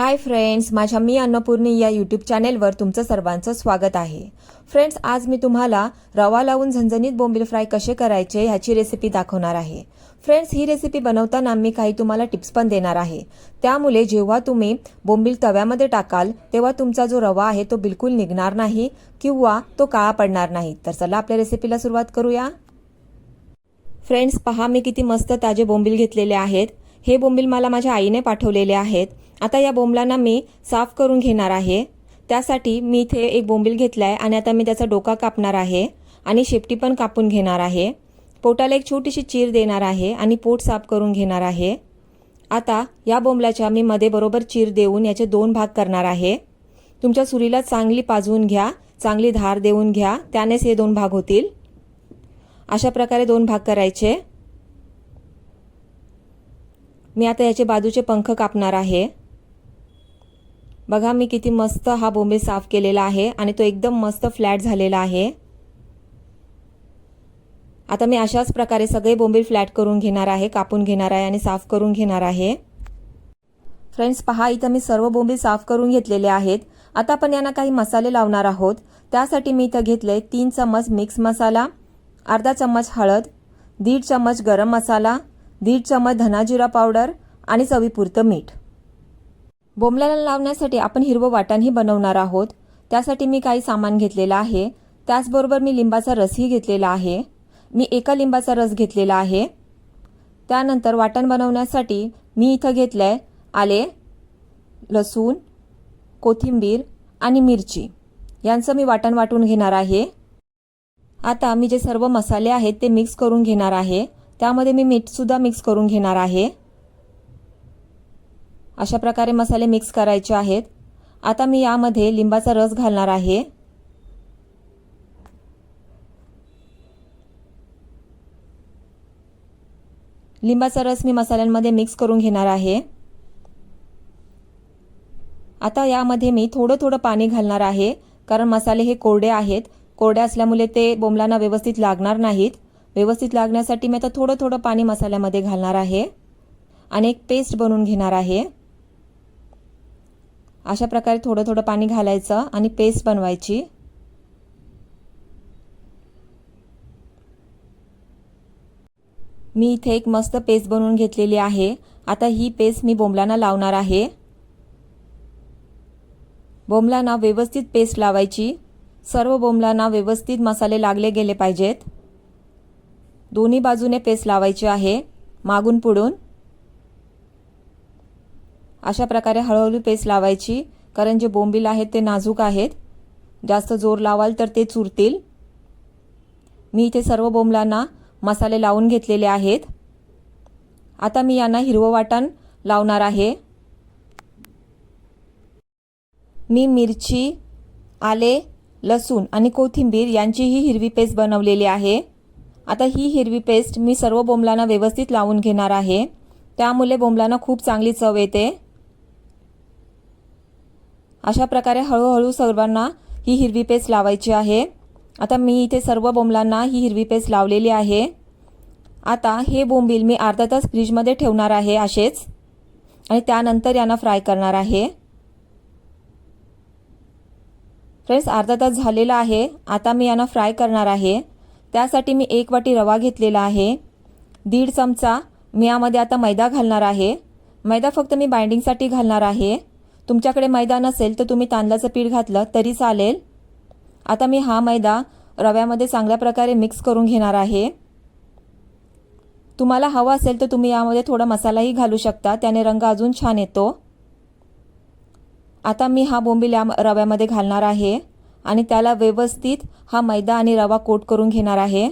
Hi friends माझ्या मी अन्नपूर्णी या YouTube चॅनेलवर तुमचं सर्वांचं स्वागत आहे. फ्रेंड्स आज मी तुम्हाला रवा लावून झणझणीत बोंबील फ्राय कसे करायचे ह्याची रेसिपी दाखवणार आहे. फ्रेंड्स ही रेसिपी बनवताना मी काही तुम्हाला टिप्स पण देणार आहे. त्यामुळे जेव्हा तुम्ही बोंबील तव्यामध्ये टाकाल तेव्हा तुमचा जो रवा आहे तो बिलकुल निघणार नाही किंवा तो काळा पडणार नाही. तर चला आपल्या रेसिपीला सुरुवात करूया. फ्रेंड्स पहा मी किती मस्त ताजे बोंबील घेतलेले आहेत. हे बोंबील मला माझ्या आईने पाठवलेले आहेत. आता या बोंबलांना मी साफ करून घेणार आहे. त्यासाठी मी इथे एक बोंबील घेतला आहे आणि आता मी त्याचा डोका कापणार आहे आणि शेपटी पण कापून घेणार आहे. पोटाला एक छोटीशी चीर देणार आहे आणि पोट साफ करून घेणार आहे. आता या बोंबलाच्या मी मध्ये बरोबर चीर देऊन याचे दोन भाग करणार आहे. तुमच्या सुरीला चांगली पाजवून घ्या चांगली धार देऊन घ्या त्यानेच हे दोन भाग होतील. अशा प्रकारे दोन भाग करायचे. मी आता याचे बाजूचे पंख कापणार आहे. बघा मी किती मस्त हा बोंबील साफ केलेला आहे आणि तो एकदम मस्त फ्लॅट झालेला आहे. आता मी अशाच प्रकारे सगळे बोंबील फ्लॅट करून घेणार आहे कापून घेणार आहे आणि साफ करून घेणार आहे. फ्रेंड्स पहा इथं मी सर्व बोंबील साफ करून घेतलेले आहेत. आता आपण यांना काही मसाले लावणार आहोत. त्यासाठी मी इथं घेतले तीन चम्मच मिक्स मसाला अर्धा चम्मच हळद दीड चम्मच गरम मसाला दीड चम्मच धनाजिरा पावडर आणि चवीपुरतं मीठ. बोंबल्याला लावण्यासाठी आपण हिरवं वाटणही बनवणार आहोत. त्यासाठी मी काही सामान घेतलेलं आहे. त्याचबरोबर मी लिंबाचा रसही घेतलेला आहे. मी एका लिंबाचा रस घेतलेला आहे. त्यानंतर वाटण बनवण्यासाठी मी इथं घेतलं आहे आले लसूण कोथिंबीर आणि मिरची. यांचं मी वाटण वाटून घेणार आहे. आता मी जे सर्व मसाले आहेत ते मिक्स करून घेणार आहे. त्यामध्ये मी मीठसुद्धा मिक्स करून घेणार आहे. अशा प्रकारे मसाले मिक्स करायचे आहेत. आता मी यामध्ये लिंबाचा रस घालणार आहे. लिंबाचा रस मी मसाल्यांमध्ये मिक्स करून घेणार आहे. आता यामध्ये मी थोडं थोडं पाणी घालणार आहे कारण मसाले हे कोरडे आहेत. कोरडे असल्यामुळे ते बोंबलांना व्यवस्थित लागणार नाहीत. व्यवस्थित लागण्यासाठी मी आता थोडं थोडं पाणी मसाल्यामध्ये घालणार आहे. आणि एक पेस्ट बनवून घेणार आहे. अशा प्रकारे थोडं थोडं पाणी घालायचं आणि पेस्ट बनवायची. मी इथे एक मस्त पेस्ट बनवून घेतलेली आहे. आता ही पेस्ट मी बोंबलांना लावणार आहे. बोंबलांना व्यवस्थित पेस्ट लावायची. सर्व बोंबलांना व्यवस्थित मसाले लागले गेले पाहिजेत. दोन्ही बाजूने पेस्ट लावायची आहे. मागून पुढून. अशा प्रकारे हळूहळू पेस्ट लावायची कारण जे बोंबील आहेत ते नाजूक आहेत. जास्त जोर लावाल तर ते चुरतील. मी इथे सर्व बोंबलांना मसाले लावून घेतलेले आहेत. आता मी यांना हिरवं वाटण लावणार आहे. मी मिरची आले लसूण आणि कोथिंबीर यांचीही हिरवी पेस्ट बनवलेली आहे. आता ही हिरवी पेस्ट मी सर्व बोंबलांना व्यवस्थित लावून घेणार आहे. त्यामुळे बोंबलांना खूप चांगली चव येते. अशा प्रकारे हळूहळू सर्वांना ही हिरवी पेस्ट लावायची आहे. आता मी इथे सर्व बोंबलांना ही हिरवी पेस्ट लावलेली आहे. आता हे बोंबील मी अर्धा तास फ्रीजमध्ये ठेवणार आहे असेच. आणि त्यानंतर यांना फ्राय करणार आहे. फ्रेंड्स अर्धा तास झालेला आहे. आता मी यांना फ्राय करणार आहे. त्यासाठी मी एक वाटी रवा घेतलेला आहे. दीड चमचा मी यामध्ये आता मैदा घालणार आहे. मैदा फक्त मी बाइंडिंगसाठी घालणार आहे. तुमच्याकडे मैदा नसेल तर तुम्ही तांदळाचं पीठ घातलं तरी चालेल. आता मी हा मैदा रव्यामध्ये चांगल्या प्रकारे मिक्स करून घेणार आहे. तुम्हाला हवा असेल तर तुम्ही यामध्ये थोडा मसालाही घालू शकता त्याने रंग अजून छान येतो. आता मी हा बोंबील या रव्यामध्ये घालणार आहे आणि त्याला व्यवस्थित हा मैदा आणि रवा कोट करून घेणार आहे.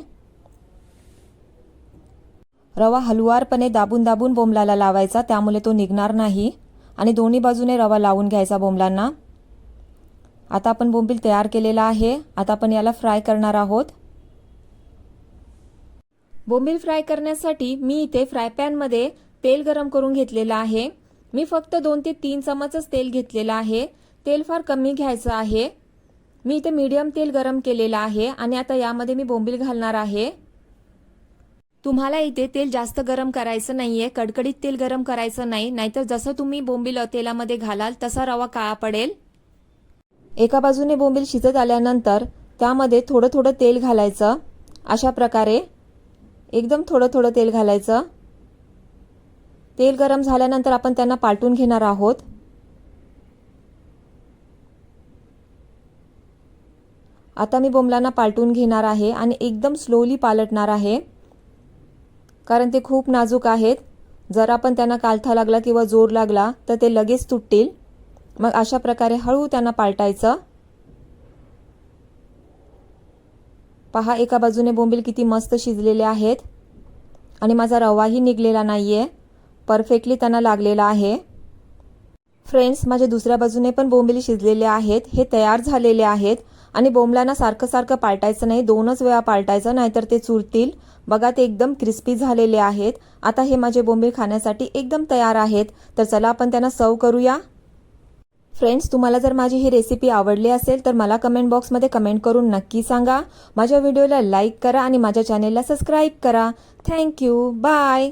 रवा हलवारपणे दाबून दाबून बोंबलाला लावायचा त्यामुळे तो निघणार नाही. आणि दोन्ही बाजूने रवा लावून घ्यायचा बोंबलांना. आता आपण बोंबील तयार केलेला आहे. आता आपण याला फ्राय करणार आहोत. बोंबील फ्राय करण्यासाठी मी इथे फ्राय पॅनमध्ये तेल गरम करून घेतलेलं आहे. मी फक्त दोन ते तीन चमचच तेल घेतलेलं आहे. तेल फार कमी घ्यायचं आहे. मी इथे मीडियम तेल गरम केलेलं आहे आणि आता यामध्ये मी बोंबील घालणार आहे. तुम्हाला इथे तेल जास्त गरम करायचं नाहीये कडकडीत तेल गरम करायचं नाही नाहीतर जसं तुम्ही बोंबील तेलामध्ये घालाल तसा रवा काळा पडेल. एका बाजूने बोंबील शिजत आल्यानंतर त्यामध्ये थोडं थोडं तेल घालायचं. अशा प्रकारे एकदम थोडं थोडं तेल घालायचं. तेल गरम झाल्यानंतर आपण त्यांना पालटून घेणार आहोत. आता मी बोंबलांना पालटून घेणार आहे आणि एकदम स्लोली पालटणार आहे. कारण ते खूप नाजूक आहेत. जर आपण त्यांना कालथा लागला किंवा जोर लागला तर ते लगेच तुटतील. मग अशा प्रकारे हळू त्यांना पालटायचं. पहा एका बाजूने बोंबील किती मस्त शिजलेले आहेत. आणि माझा रवाही निघलेला नाही आहे परफेक्टली त्यांना लागलेला आहे. फ्रेंड्स माझ्या दुसऱ्या बाजूने पण बोंबिली शिजलेले आहेत. हे तयार झालेले आहेत. आणि बोंबलांना सारखं सारखं पालटायचं नाही दोनच वेळा पालटायचं नाहीतर ते चुरतील. बघा ते एकदम क्रिस्पी झालेले आहेत. आता हे माझे बोंबील खाण्यासाठी एकदम तयार आहेत. तर चला आपण त्यांना सर्व करूया. फ्रेंड्स तुम्हाला जर माझी ही रेसिपी आवडली असेल तर मला कमेंट बॉक्समध्ये कमेंट करून नक्की सांगा. माझ्या व्हिडिओला लाईक करा आणि माझ्या चॅनेलला सबस्क्राईब करा. Thank you bye